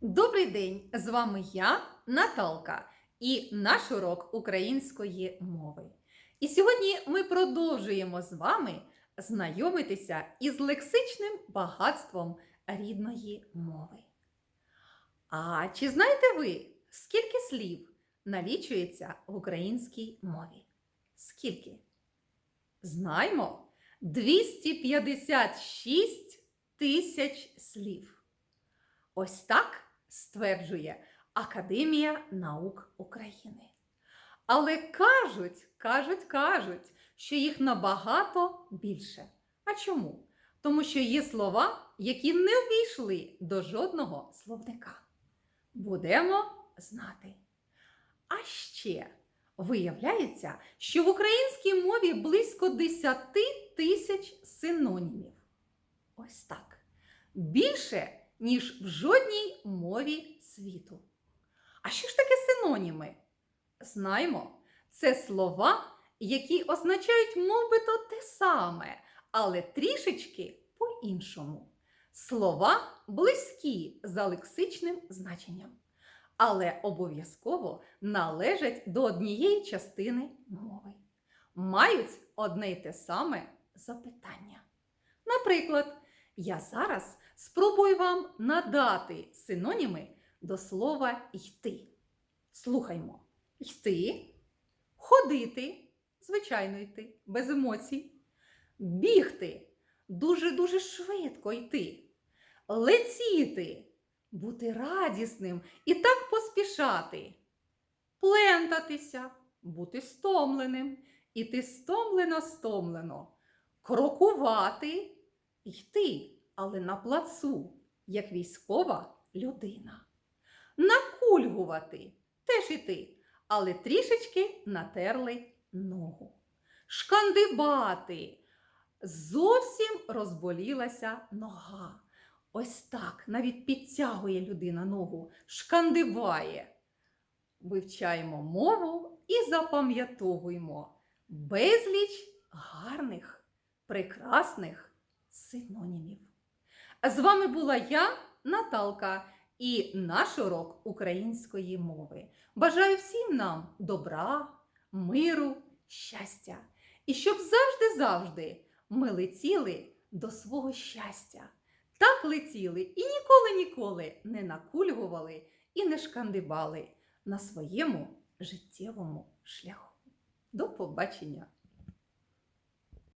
Добрий день! З вами я, Наталка, і наш урок української мови. І сьогодні ми продовжуємо з вами знайомитися із лексичним багатством рідної мови. А чи знаєте ви, скільки слів налічується в українській мові? Скільки? Знаємо 256 тисяч слів. Ось так стверджує Академія наук України. Але кажуть, кажуть, кажуть, що їх набагато більше. А чому? Тому що є слова, які не увійшли до жодного словника. Будемо знати. А ще виявляється, що в українській мові близько 10 тисяч синонімів. Ось так. Більше ніж в жодній мові світу. А що ж таке синоніми? Знаємо, це слова, які означають мовбито те саме, але трішечки по-іншому. Слова близькі за лексичним значенням, але обов'язково належать до однієї частини мови. Мають одне й те саме запитання. Наприклад, я зараз спробую вам надати синоніми до слова йти. Слухаймо: йти, ходити, звичайно йти, без емоцій, бігти, дуже-дуже швидко йти, летіти, бути радісним і так поспішати, плентатися, бути стомленим, іти стомлено-стомлено, крокувати, йти, але на плацу, як військова людина. Накульгувати теж іти, але трішечки натерли ногу. Шкандибати. Зовсім розболілася нога. Ось так навіть підтягує людина ногу, шкандибає. Вивчаємо мову і запам'ятовуємо безліч гарних, прекрасних синонімів. З вами була я, Наталка, і наш урок української мови. Бажаю всім нам добра, миру, щастя. І щоб завжди-завжди ми летіли до свого щастя. Так летіли і ніколи-ніколи не накульгували і не шкандибали на своєму життєвому шляху. До побачення!